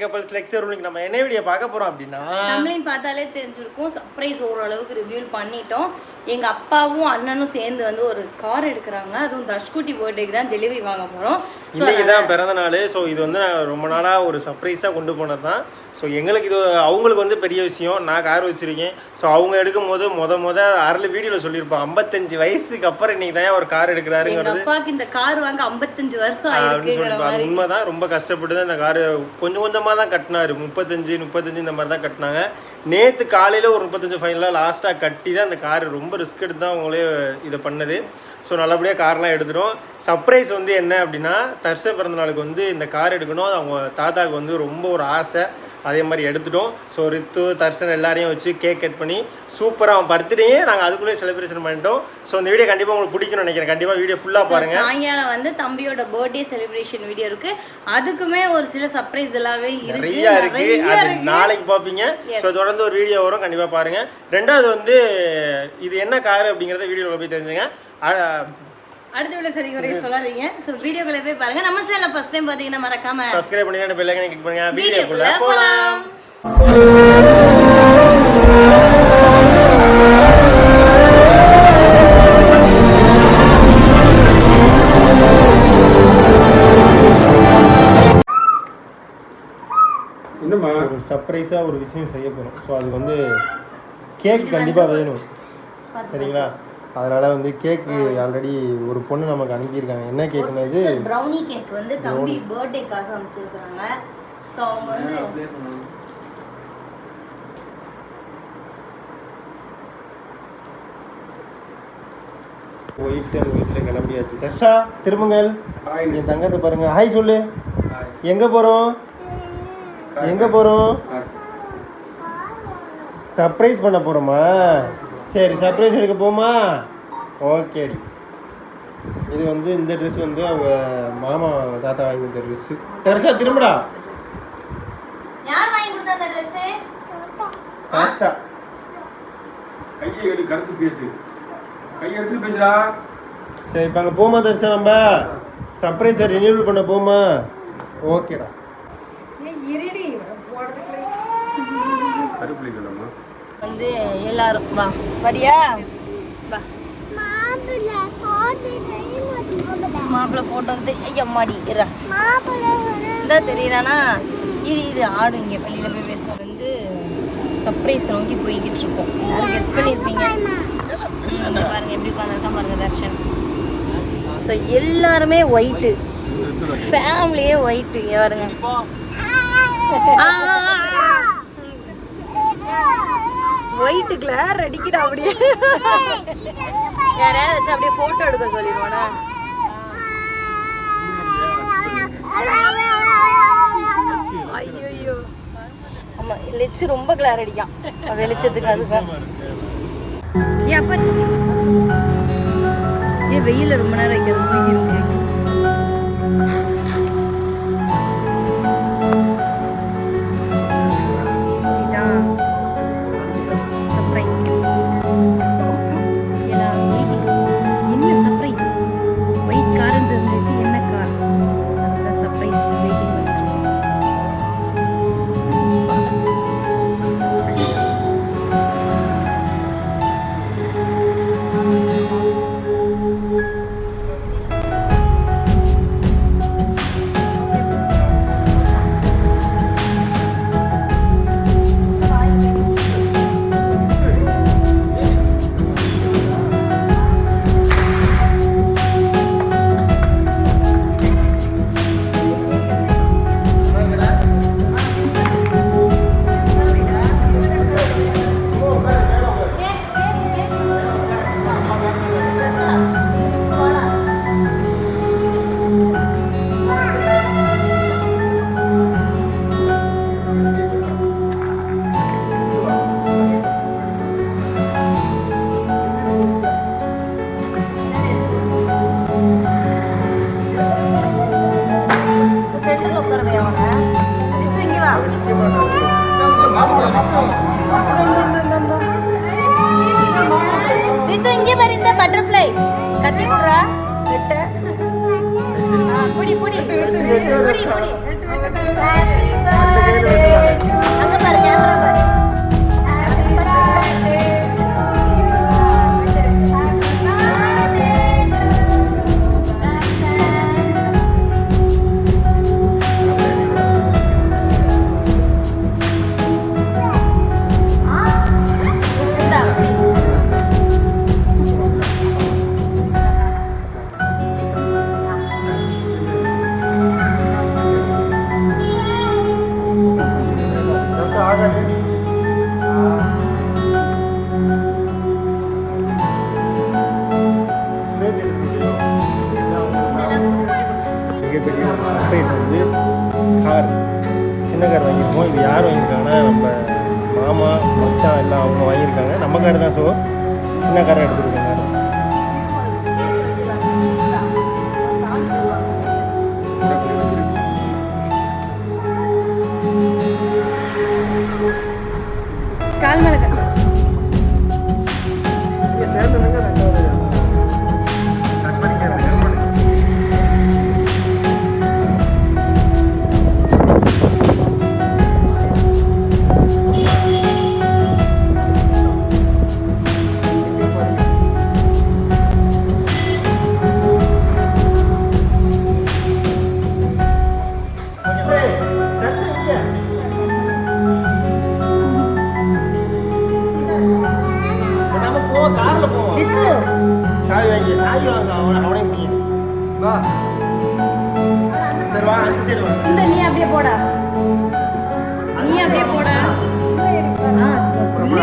நம்மளுடைய couples lecture நம்ம என்ன வீடியோ பார்க்க போறோம் அப்படின்னா தமிழின் பார்த்தாலே தெரிஞ்சிருக்கும். சர்ப்ரைஸ் ஓரளவுக்கு ரிவியூல் பண்ணிட்டோம். எங்க அப்பாவும் அண்ணனும் சேர்ந்து வந்து ஒரு கார் எடுக்கிறாங்க. அதுவும் தஷ்குட்டி பர்த்டேக்கு தான் டெலிவரி வாங்க போறோம். இன்னைக்கு தான் பிறந்த நாள். ஸோ இது வந்து நான் ரொம்ப நாளாக ஒரு சர்ப்ரைஸாக கொண்டு போனது தான். ஸோ எங்களுக்கு இது அவங்களுக்கு வந்து பெரிய விஷயம். நான் கார் வச்சிருக்கேன். ஸோ அவங்க எடுக்கும் போது முத முத அருள் வீடியோவில் சொல்லியிருப்போம் ஐம்பத்தஞ்சு வயசுக்கு அப்புறம் இன்னைக்கு தான் ஒரு கார் எடுக்கிறாருங்கிறது. இந்த கார் வாங்க 55 வருஷம் அப்படின்னு ஆயிருக்குங்கிற சொல்லியிருப்பா அது மாதிரி. உண்மைதான். ரொம்ப கஷ்டப்பட்டு தான் இந்த காரு கொஞ்சம் கொஞ்சமாக தான் கட்டினாரு. முப்பத்தஞ்சு முப்பத்தஞ்சு இந்த மாதிரி தான் கட்டினாங்க. நேற்று காலையில் ஒரு முப்பத்தஞ்சு ஃபைனலாக லாஸ்ட்டாக கட்டி தான் இந்த கார் ரொம்ப ரிஸ்க் எடுத்து தான் அவங்களே இதை பண்ணது. ஸோ நல்லபடியாக கார்லாம் எடுத்துட்டோம். சர்ப்ரைஸ் வந்து என்ன அப்படின்னா தர்சன் பிறந்த நாளுக்கு வந்து இந்த கார் எடுக்கணும். அது அவங்க தாத்தாவுக்கு வந்து ரொம்ப ஒரு ஆசை. அதே மாதிரி எடுத்துட்டோம். ஸோ ரித்து தர்சன் எல்லாரையும் வச்சு கேக் கட் பண்ணி சூப்பராக அவன் பர்த்டேயே நாங்கள் அதுக்குள்ளேயே செலிப்ரேஷன் பண்ணிட்டோம். ஸோ இந்த வீடியோ கண்டிப்பாக உங்களுக்கு பிடிக்கும்னு நினைக்கிறேன். கண்டிப்பாக வீடியோ ஃபுல்லாக பாருங்கள் சாயங்காலம் வந்து தம்பியோட பர்த்டே செலிப்ரேஷன் வீடியோ இருக்கு. அதுக்குமே ஒரு சில சர்ப்ரைஸ் எல்லாமே நிறைய இருக்கு. நிறைய அது. நாளைக்கு பார்ப்பீங்க. ஸோ தொடர்ந்து ஒரு வீடியோ வரும். கண்டிப்பா பாருங்க. ரெண்டாவது வந்து இது என்ன கார் அப்படிங்கறத வீடியோவில் போய் தெரிஞ்சுங்க. அடுத்த வீடியோ சரி. வரைக்கும் சொல்லாதீங்க. ஸோ வீடியோக்குள்ள போய் பாருங்க. நம்ம சேனல் ஃபர்ஸ்ட் டைம் பார்த்தீங்கன்னா மறக்காம சப்ஸ்கிரைப் பண்ணி பெல் ஐக்கனை கிளிக் பண்ணுங்க. வீடியோக்குள்ள போலாம். என்னம்மா? ஒரு சர்ப்ரைஸா ஒரு விஷயம் செய்ய போறோம். ஸோ அது வந்து கேக் கண்டிப்பா வேணும். சரிங்களா? அதனால வந்து கேக்கு ஆல்ரெடி ஒரு பொண்ணு நமக்கு அனுப்பியிருக்காங்க. என்ன கேக்குன்னா இது? ப்ரௌனி கேக் வந்து தம்பி பர்த்டேக்காக அமைச்சிருக்காங்க ஸோ அவங்க வந்து போயிட்டு அந்த வீட்டில் கிளம்பியாச்சு. தர்ஷா திரும்புங்கள். என் தங்கத்தை பாருங்க. ஹாய் சொல்லு. எங்க போறோம்? எங்க போறோம்? சர்ப்ரைஸ் பண்ண போறோமா? சரி சர்ப்ரைஸ் எடுக்க போமா? ஓகேடி இது வந்து இந்த ட்ரெஸ் வந்து அவங்க மாமா தாத்தா வாங்கி கொடுத்த ட்ரெஸ் தர்ஷா திரும்புடா. யார் வாங்கி கொடுத்தா அந்த ட்ரெஸ் தாத்தா. கையை எடு கருத்து பேசு. கையை எடுத்து பேசுடா. சரி இப்போ அங்கே போமா தர்ஷா நம்ம? சர்ப்ரைஸை ரினியூவல் பண்ண போமா? ஓகேடா கருப்பிள்ளைங்களம்மா வந்து எல்லாரும் வா. வரியா? வா. மாப்பிள்ளை ஃபோட்டோ வந்து ஐயம்மாடி இருடா இந்த தெரியறானா இது இது ஆடு இங்கே பள்ளியில் போய் பேச வந்து சர்ப்ரைஸ் நோக்கி போய்கிட்டு இருக்கோம். யாரும் கெஸ் பண்ணியிருப்பீங்க பாருங்க எப்படி உட்காந்துருக்கா பாருங்க தர்ஷன். ஸோ எல்லாருமே ஒயிட்டு ஃபேமிலியே ஒயிட்டு பாருங்க. ஒயிட்டு கிளார் அப்படியே. யாரையாவது வச்சு அப்படியே ஃபோட்டோ எடுக்க சொல்லிடுவானா ஐயோ ஆமா லெச்சு ரொம்ப கிளார் அடிக்கான். வெளிச்சத்துக்கு அதுக்கு. ஏ வெயில ரொம்ப நேரம் வைக்கிறது மிகப்பெரிய சர்ப்ரைஸ் வந்து கார் சின்ன கார் வாங்கியிருக்கோம் இது யார் வாங்கியிருக்காங்கன்னா நம்ம மாமா மச்சான் எல்லாம் அவங்க வாங்கியிருக்காங்க நம்ம கார் தான் ஸோ சின்ன காராக எடுத்துருக்காங்க சாவி வாங்கி அவனை அவனே முடியும் வா சரி வா அந்த சைடு வா இந்த நீ அப்படியே போடா நீ அப்படியே போடா ஆ. அவனை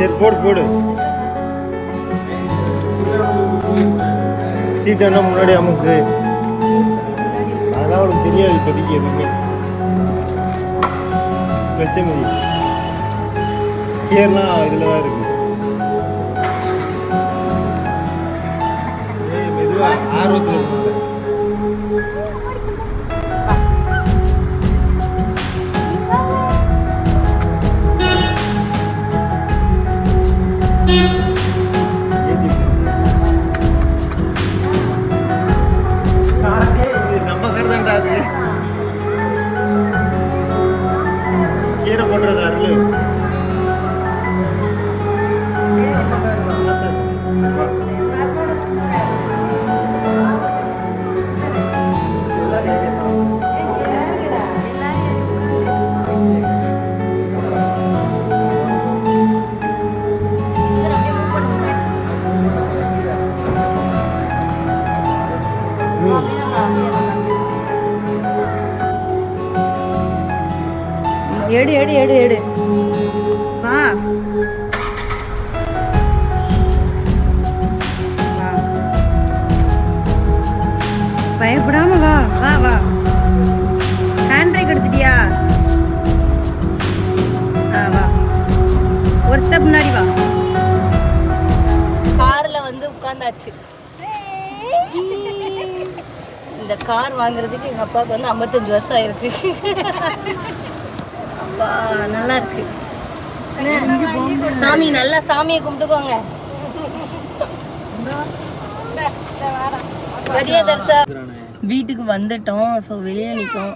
சரி போடு போடு. சீட் என்ன முன்னாடி அமுக்கு. அதெல்லாம் அவளுக்கு தெரியாது இப்போதைக்கு எதுவுமே. பிரச்சனை கியர்லாம் இதில் தான் இருக்கு. ஆர்வத்தில் இருக்கு எடு எடு எடு எடு வா. பயப்படாம வா. வா வா. ஹேண்ட் பிரேக் எடுத்துட்டியா? ஆ வா. ஒரு ஸ்டெப் முன்னாடி வா. கார்ல வந்து உட்கார்ந்தாச்சு இந்த கார் வாங்குறதுக்கு எங்க அப்பாவுக்கு வந்து 55 வருஷம் ஆயிருக்கு. அப்பா நல்லா இருக்கு. சாமி நல்லா சாமியை கும்பிட்டுக்கோங்க. வீட்டுக்கு வந்துட்டோம். ஸோ வெளியே நிற்கும்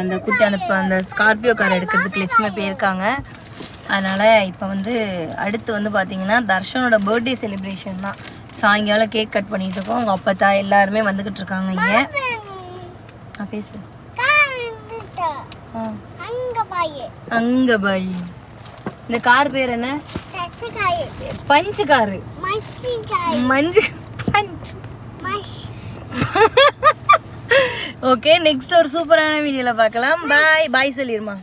அந்த குட்டி அனுப்ப அந்த ஸ்கார்பியோ கார் எடுக்கிறதுக்கு லட்சுமி போயிருக்காங்க அதனால் இப்போ வந்து அடுத்து வந்து பார்த்தீங்கன்னா தர்ஷனோட பர்த்டே செலிப்ரேஷன் தான். சாயங்காலம் கேக் கட் பண்ணிட்டு இருக்கோம். உங்கள் அப்பத்தா எல்லாருமே வந்துக்கிட்டு இருக்காங்க இங்கே. நான் பேசுகிறேன் அங்க பாய் இந்த கார் பேர் என்ன? Punch car Manju Punch. Okay next ஒரு சூப்பரான வீடியோல பார்க்கலாம். பாய் பாய் சொல்லிருமா.